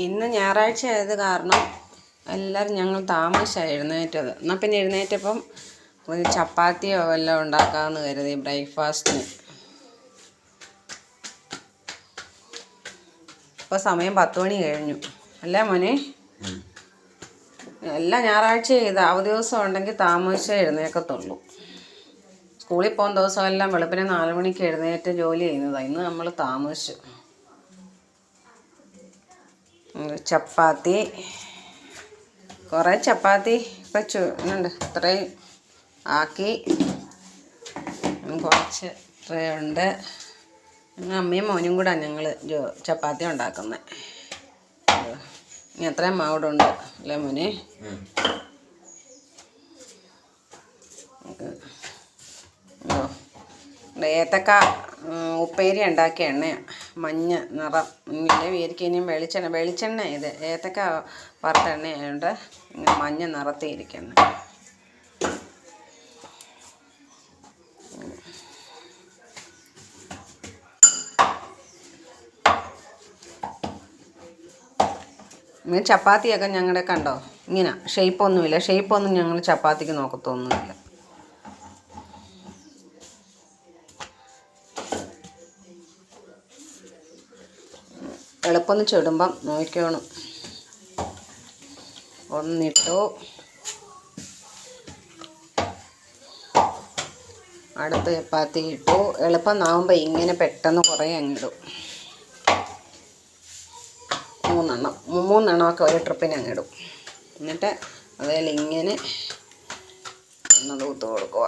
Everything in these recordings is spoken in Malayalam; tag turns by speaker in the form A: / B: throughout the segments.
A: ഇന്ന് ഞായറാഴ്ച ആയത് കാരണം എല്ലാവരും ഞങ്ങൾ താമസിച്ചാണ് എഴുന്നേറ്റത്. എന്നാൽ പിന്നെ എഴുന്നേറ്റപ്പം ഒരു ചപ്പാത്തിയോ വല്ലതും ഉണ്ടാക്കാമെന്ന് കരുതി ബ്രേക്ക്ഫാസ്റ്റിന്. ഇപ്പോൾ സമയം പത്ത് മണി കഴിഞ്ഞു. അല്ലേ മോനെ? എല്ലാ ഞായറാഴ്ച ഇത് അവധി ദിവസം ഉണ്ടെങ്കിൽ താമസിച്ചേ എഴുന്നേക്കത്തുള്ളൂ. സ്കൂളിൽ പോകുന്ന ദിവസമെല്ലാം വെളുപ്പിനെ നാല് മണിക്ക് എഴുന്നേറ്റ് ജോലി ചെയ്യുന്നതാണ് ഇന്ന് നമ്മൾ താമസിച്ചു. ചപ്പാത്തി. കുറേ ചപ്പാത്തി വെച്ചു. ഉണ്ട് ഇത്രയും ആക്കി. കുറച്ച് ഇത്രയുണ്ട് അമ്മയും മോനും കൂടെ ഞങ്ങൾ ജോ ചപ്പാത്തി ഉണ്ടാക്കുന്നത് ഇനി അത്രയും മാവിടുണ്ട് അല്ലേ മോനെ? ഏത്തക്ക ഉപ്പേരി ഉണ്ടാക്കിയ എണ്ണയാണ് മഞ്ഞ നിറം. ഇങ്ങനെ വിചാരിക്കും വെളിച്ചെണ്ണ വെളിച്ചെണ്ണ ഇത്. ഏത്തക്ക വറുത്തെണ്ണയുണ്ട്. മഞ്ഞ നിറത്തിയിരിക്കുന്നു. ഇങ്ങനെ ചപ്പാത്തിയൊക്കെ ഞങ്ങളുടെ കണ്ടോ? ഇങ്ങനെ. ഷേപ്പൊന്നുമില്ല ഷേപ്പൊന്നും ഞങ്ങൾ ചപ്പാത്തിക്ക് നോക്കത്തൊന്നുമില്ല. എളുപ്പം ചുടുമ്പം നോക്കണം ഒന്നിട്ടു. അടുത്ത് ചപ്പാത്തി ഇട്ടു. എളുപ്പം നാവുമ്പോൾ ഇങ്ങനെ പെട്ടെന്ന് കുറേ അങ്ങിടും മൂന്നെണ്ണം. മൂന്നെണ്ണമൊക്കെ ഒരു ട്രിപ്പിന് അങ്ങിടും എന്നിട്ട് അതിൽ ഇങ്ങനെ ഒന്ന് തൂത്ത് കൊടുക്കുക.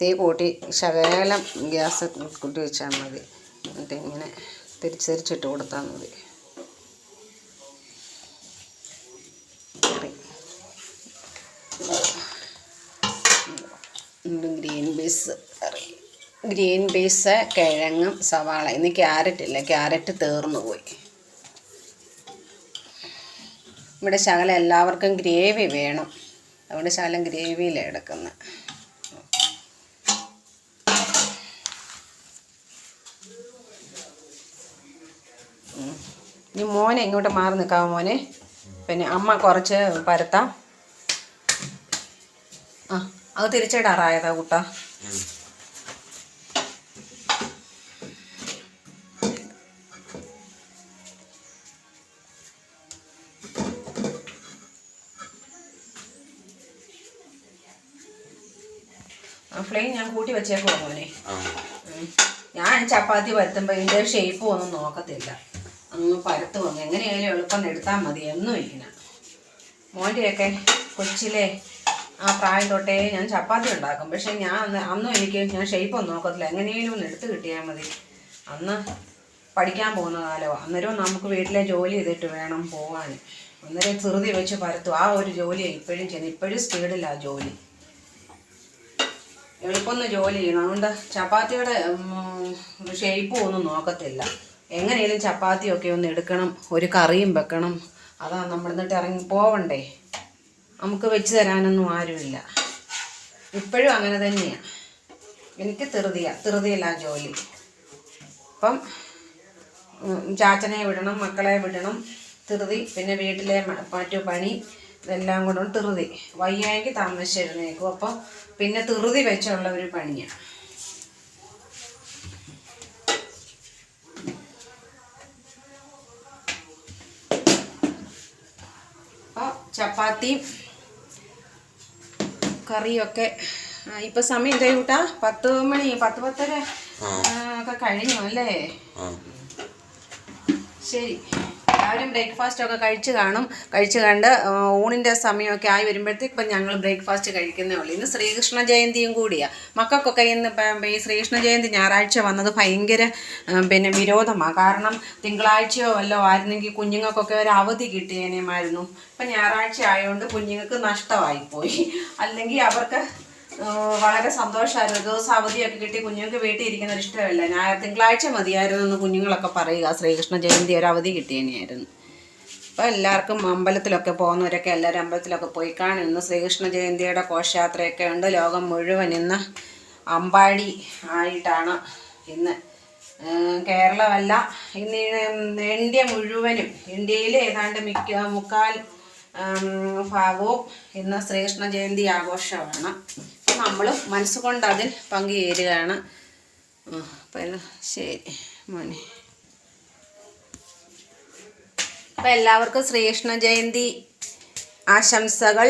A: തീ കൂട്ടി ശകലം ഗ്യാസ് കൂട്ടി വെച്ചാൽ മതി. എന്നിട്ട് ഇങ്ങനെ തിരിച്ച് തിരിച്ചിട്ട് കൊടുത്താൽ മതി ഗ്രീൻ പീസ് ഗ്രീൻ പീസ് കിഴങ്ങും സവാള. ഇന്ന് ക്യാരറ്റ് ഇല്ല. ക്യാരറ്റ് തീർന്നു പോയി. ഇവിടെ ശകലം എല്ലാവർക്കും ഗ്രേവി വേണം. അതുകൊണ്ട് ശകലം ഗ്രേവിയിലാണ് എടുക്കുന്നത് ഇനി മോനെ ഇങ്ങോട്ട് മാറി നിൽക്കാമോ മോനെ? പിന്നെ അമ്മ കുറച്ച് പരത്താം. ആ അത് തിരിച്ചിടാറായതാ കുട്ട. ഫ്ലെയിം ഞാൻ കൂട്ടി വെച്ചേക്കുവാ മോനെ. ഞാൻ ചപ്പാത്തി പരത്തുമ്പോൾ ഇതിന്റെ ഷേപ്പ് ഒന്നും നോക്കത്തില്ല. അങ്ങ് പരത്ത്. വന്നു എങ്ങനെയായാലും എളുപ്പം എടുത്താൽ മതി. എന്നും ഇരിക്കണം. മോന്റെയൊക്കെ കൊച്ചിലെ ആ പ്രായം തൊട്ടേ ഞാൻ ചപ്പാത്തി ഉണ്ടാക്കും. പക്ഷേ ഞാൻ അന്ന് അന്നും എനിക്ക് ഞാൻ ഷേപ്പ് ഒന്നും നോക്കത്തില്ല. എങ്ങനെയെങ്കിലും ഒന്ന് എടുത്ത് കിട്ടിയാൽ മതി. അന്ന് പഠിക്കാൻ പോകുന്ന കാലമാണ് അന്നേരം നമുക്ക് വീട്ടിലെ ജോലി ചെയ്തിട്ട് വേണം പോകാൻ അന്നേരം ധൃതി വെച്ച് പരത്തും. ആ ഒരു ജോലിയാണ് ഇപ്പോഴും ചെയ്യുന്നത് ഇപ്പോഴും സ്പീഡിലാണ് ജോലി. എളുപ്പമൊന്ന് ജോലി ചെയ്യണം. അതുകൊണ്ട് ചപ്പാത്തിയുടെ ഷേപ്പും ഒന്നും നോക്കത്തില്ല. എങ്ങനെയാലും ചപ്പാത്തിയൊക്കെ ഒന്ന് എടുക്കണം ഒരു കറിയും വെക്കണം. അതാ നമ്മൾ എന്നിട്ട് ഇറങ്ങി പോവണ്ടേ? നമുക്ക് വെച്ച് തരാനൊന്നും ആരുമില്ല. ഇപ്പോഴും അങ്ങനെ തന്നെയാണ് എനിക്ക് തെറുതിയ തെറുതിയല്ല ജോലി. അപ്പം ചാച്ചനെ വിടണം മക്കളെ വിടണം. തെറുതി പിന്നെ വീട്ടിലെ മറ്റു പണി ഇതെല്ലാം കൊണ്ടും തെറുതി വയ്യായെങ്കിൽ താമസിച്ചിരുന്നേക്കും അപ്പോൾ പിന്നെ തെറുതി വെച്ചുള്ള ഒരു പണിയാണ് അപ്പോൾ ചപ്പാത്തിയും കറിയൊക്കെ. ഇപ്പൊ സമയം എന്താ കൂട്ടാ? പത്ത് മണി പത്ത് പത്തര. ഒക്കെ കഴിഞ്ഞു അല്ലേ? ശരി. എല്ലാവരും ബ്രേക്ക്ഫാസ്റ്റ് ഒക്കെ കഴിച്ച് കാണും. കഴിച്ച് കണ്ട് ഊണിന്റെ സമയമൊക്കെ ആയി വരുമ്പോഴത്തേക്ക് ഇപ്പം ഞങ്ങൾ ബ്രേക്ക്ഫാസ്റ്റ് കഴിക്കുന്നേ ഉള്ളൂ. ഇന്ന് ശ്രീകൃഷ്ണ ജയന്തിയും കൂടിയാണ് മക്കൾക്കൊക്കെ ഇന്ന് ഈ ശ്രീകൃഷ്ണ ജയന്തി ഞായറാഴ്ച വന്നത് ഭയങ്കര പിന്നെ വിരോധമാണ് കാരണം തിങ്കളാഴ്ചയോ വല്ലോ ആയിരുന്നെങ്കിൽ കുഞ്ഞുങ്ങൾക്കൊക്കെ ഒരു അവധി കിട്ടിയേനേമായിരുന്നു. ഇപ്പം ഞായറാഴ്ച ആയതുകൊണ്ട് കുഞ്ഞുങ്ങൾക്ക് നഷ്ടമായിപ്പോയി. അല്ലെങ്കിൽ അവർക്ക് വളരെ സന്തോഷമായിരുന്നു ദിവസം അവധിയൊക്കെ കിട്ടി കുഞ്ഞുങ്ങൾക്ക് വീട്ടിൽ ഇരിക്കുന്നത് ഇഷ്ടമല്ല. ഞാൻ തിങ്കളാഴ്ച മതിയായിരുന്നു എന്ന് കുഞ്ഞുങ്ങളൊക്കെ പറയുക. ശ്രീകൃഷ്ണ ജയന്തി ഒരു അവധി കിട്ടിയതിനായിരുന്നു അപ്പോൾ എല്ലാവർക്കും അമ്പലത്തിലൊക്കെ പോകുന്നവരൊക്കെ എല്ലാവരും അമ്പലത്തിലൊക്കെ പോയി കാണും. ഇന്ന് ശ്രീകൃഷ്ണ ജയന്തിയുടെ ഘോഷയാത്രയൊക്കെ ഉണ്ട്. ലോകം മുഴുവൻ ഇന്ന് അമ്പാടി ആയിട്ടാണ് ഇന്ന്. കേരളമല്ല ഇന്ന് ഇന്ത്യ മുഴുവനും ഇന്ത്യയിൽ ഏതാണ്ട് മിക്ക മുക്കാൽ ഭാഗവും ഇന്ന് ശ്രീകൃഷ്ണ ജയന്തി ആഘോഷമാണ്. നമ്മൾ മനസ്സുകൊണ്ട് അതിൽ പങ്കുചേരുകയാണ്. ശരി മോനെ. അപ്പം എല്ലാവർക്കും ശ്രീകൃഷ്ണ ജയന്തി ആശംസകൾ.